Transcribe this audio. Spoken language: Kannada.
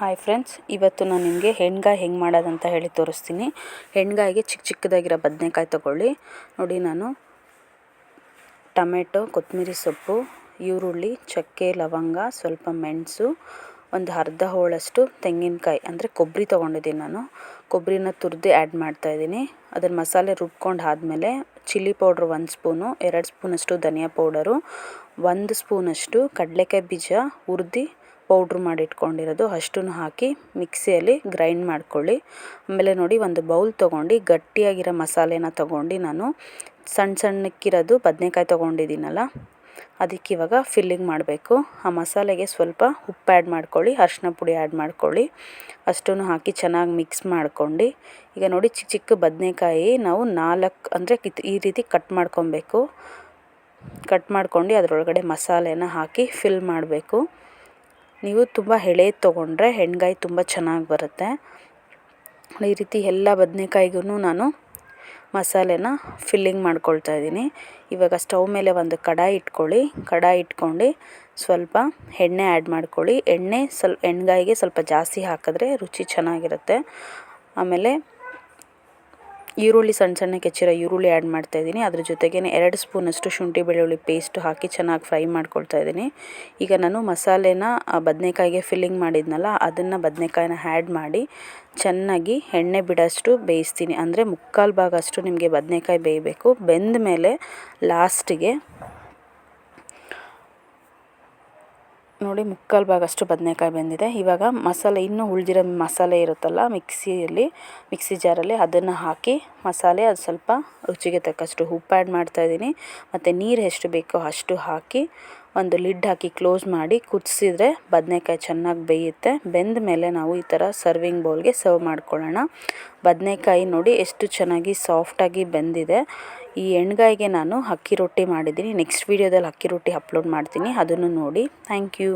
ಹಾಯ್ ಫ್ರೆಂಡ್ಸ್ ಇವತ್ತು ನಾನು ನಿಮಗೆ ಹೆಣ್ಗಾಯಿ ಹೆಂಗೆ ಮಾಡೋದಂತ ಹೇಳಿ ತೋರಿಸ್ತೀನಿ. ಹೆಣ್ಗಾಯಿಗೆ ಚಿಕ್ಕ ಚಿಕ್ಕದಾಗಿರೋ ಬದನೆಕಾಯಿ ತೊಗೊಳ್ಳಿ. ನೋಡಿ ನಾನು ಟೊಮೆಟೊ ಕೊತ್ತಂಬರಿ ಸೊಪ್ಪು, ಈರುಳ್ಳಿ, ಚಕ್ಕೆ, ಲವಂಗ, ಸ್ವಲ್ಪ ಮೆಣಸು, ಒಂದು ಅರ್ಧ ಹೋಳಷ್ಟು ತೆಂಗಿನಕಾಯಿ, ಅಂದರೆ ಕೊಬ್ಬರಿ ತೊಗೊಂಡಿದ್ದೀನಿ ನಾನು. ಕೊಬ್ಬರಿನ ತುರಿದು ಆ್ಯಡ್ ಮಾಡ್ತಾಯಿದ್ದೀನಿ ಅದನ್ನು ಮಸಾಲೆ ರುಬ್ಕೊಂಡು ಆದಮೇಲೆ ಚಿಲ್ಲಿ ಪೌಡ್ರ್ ಒಂದು ಸ್ಪೂನು, ಎರಡು ಸ್ಪೂನಷ್ಟು ಧನಿಯಾ ಪೌಡರು ಒಂದು ಸ್ಪೂನಷ್ಟು ಕಡಲೆಕಾಯಿ ಬೀಜ ಹುರ್ದು ಪೌಡ್ರ್ ಮಾಡಿಟ್ಕೊಂಡಿರೋದು, ಅಷ್ಟನ್ನು ಹಾಕಿ ಮಿಕ್ಸಿಯಲ್ಲಿ ಗ್ರೈಂಡ್ ಮಾಡ್ಕೊಳ್ಳಿ. ಆಮೇಲೆ ನೋಡಿ, ಒಂದು ಬೌಲ್ ತೊಗೊಂಡು, ಗಟ್ಟಿಯಾಗಿರೋ ಮಸಾಲೆನ ತೊಗೊಂಡು ನಾನು ಸಣ್ಣ ಸಣ್ಣಕ್ಕಿರೋದು ಬದನೇಕಾಯಿ ತೊಗೊಂಡಿದ್ದೀನಲ್ಲ, ಅದಕ್ಕೆ ಇವಾಗ ಫಿಲ್ಲಿಂಗ್ ಮಾಡಬೇಕು. ಆ ಮಸಾಲೆಗೆ ಸ್ವಲ್ಪ ಉಪ್ಪು ಆ್ಯಡ್ ಮಾಡ್ಕೊಳ್ಳಿ ಅರ್ಶಿನ ಪುಡಿ ಆ್ಯಡ್ ಮಾಡ್ಕೊಳ್ಳಿ. ಅಷ್ಟನ್ನು ಹಾಕಿ ಚೆನ್ನಾಗಿ ಮಿಕ್ಸ್ ಮಾಡ್ಕೊಂಡು, ಈಗ ನೋಡಿ, ಚಿಕ್ಕ ಚಿಕ್ಕ ಬದನೇಕಾಯಿ ನಾವು ನಾಲ್ಕು, ಅಂದರೆ ಈ ರೀತಿ ಕಟ್ ಮಾಡ್ಕೊಬೇಕು. ಕಟ್ ಮಾಡ್ಕೊಂಡು ಅದರೊಳಗಡೆ ಮಸಾಲೆನ ಹಾಕಿ ಫಿಲ್ ಮಾಡಬೇಕು. ನೀವು ತುಂಬ ಎಳೆದು ತೊಗೊಂಡ್ರೆ ಹೆಣ್ಗಾಯಿ ತುಂಬ ಚೆನ್ನಾಗಿ ಬರುತ್ತೆ. ಈ ರೀತಿ ಎಲ್ಲ ಬದನೇಕಾಯಿಗೂ ನಾನು ಮಸಾಲೆನ ಫಿಲ್ಲಿಂಗ್ ಮಾಡ್ಕೊಳ್ತಾ ಇದ್ದೀನಿ. ಇವಾಗ ಸ್ಟವ್ ಮೇಲೆ ಒಂದು ಕಡಾಯಿ ಇಟ್ಕೊಳ್ಳಿ. ಕಡಾಯಿ ಇಟ್ಕೊಂಡು ಸ್ವಲ್ಪ ಎಣ್ಣೆ ಆ್ಯಡ್ ಮಾಡ್ಕೊಳ್ಳಿ. ಎಣ್ಣೆ ಸ್ವಲ್ಪ, ಎಣ್ಗಾಯಿಗೆ ಸ್ವಲ್ಪ ಜಾಸ್ತಿ ಹಾಕಿದ್ರೆ ರುಚಿ ಚೆನ್ನಾಗಿರುತ್ತೆ. ಆಮೇಲೆ ಈರುಳ್ಳಿ ಸಣ್ಣ ಸಣ್ಣಕ್ಕೆ ಹೆಚ್ಚಿರೋ ಈರುಳ್ಳಿ ಆ್ಯಡ್ ಮಾಡ್ತಾಯಿದ್ದೀನಿ ಅದ್ರ ಜೊತೆಗೇ ಎರಡು ಸ್ಪೂನಷ್ಟು ಶುಂಠಿ ಬೆಳ್ಳುಳ್ಳಿ ಪೇಸ್ಟ್ ಹಾಕಿ ಚೆನ್ನಾಗಿ ಫ್ರೈ ಮಾಡ್ಕೊಳ್ತಾ ಇದ್ದೀನಿ. ಈಗ ನಾನು ಮಸಾಲೆನ ಬದನೆಕಾಯಿಗೆ ಫಿಲ್ಲಿಂಗ್ ಮಾಡಿದ್ನಲ್ಲ, ಅದನ್ನು ಬದನೆಕಾಯಿನ ಆ್ಯಡ್ ಮಾಡಿ ಚೆನ್ನಾಗಿ ಎಣ್ಣೆ ಬಿಡೋಷ್ಟು ಬೇಯಿಸ್ತೀನಿ. ಅಂದರೆ ಮುಕ್ಕಾಲು ಭಾಗ ಅಷ್ಟು ನಿಮಗೆ ಬದನೆಕಾಯಿ ಬೇಯಬೇಕು. ಬೆಂದ ಮೇಲೆ ಲಾಸ್ಟಿಗೆ ನೋಡಿ ಮುಕ್ಕಾಲು ಭಾಗ ಅಷ್ಟು ಬದನೇಕಾಯಿ ಬೆಂದಿದೆ. ಇವಾಗ ಮಸಾಲೆ, ಇನ್ನೂ ಉಳಿದಿರೋ ಮಸಾಲೆ ಇರುತ್ತಲ್ಲ ಮಿಕ್ಸಿಯಲ್ಲಿ, ಮಿಕ್ಸಿ ಜಾರಲ್ಲಿ ಅದನ್ನು ಹಾಕಿ ಮಸಾಲೆ ಅದು ಸ್ವಲ್ಪ ರುಚಿಗೆ ತಕ್ಕಷ್ಟು ಉಪ್ಪು ಆ್ಯಡ್ ಮಾಡ್ತಾಯಿದ್ದೀನಿ ಮತ್ತು ನೀರು ಎಷ್ಟು ಬೇಕೋ ಅಷ್ಟು ಹಾಕಿ ಒಂದು ಲಿಡ್ ಹಾಕಿ ಕ್ಲೋಸ್ ಮಾಡಿ ಕುದಿಸಿದ್ರೆ ಬದನೇಕಾಯಿ ಚೆನ್ನಾಗಿ ಬೇಯುತ್ತೆ. ಬೆಂದ ಮೇಲೆ ನಾವು ಈ ಥರ ಸರ್ವಿಂಗ್ ಬೌಲ್ಗೆ ಸರ್ವ್ ಮಾಡ್ಕೊಳ್ಳೋಣ. ಬದನೇಕಾಯಿ ನೋಡಿ ಎಷ್ಟು ಚೆನ್ನಾಗಿ ಸಾಫ್ಟಾಗಿ ಬೆಂದಿದೆ. ಈ ಎಣ್ಗಾಯಿಗೆ ನಾನು ಅಕ್ಕಿ ರೊಟ್ಟಿ ಮಾಡಿದ್ದೀನಿ. ನೆಕ್ಸ್ಟ್ ವೀಡಿಯೋದಲ್ಲಿ ಅಕ್ಕಿ ರೊಟ್ಟಿ ಅಪ್ಲೋಡ್ ಮಾಡ್ತೀನಿ. ಅದನ್ನು ನೋಡಿ. Thank you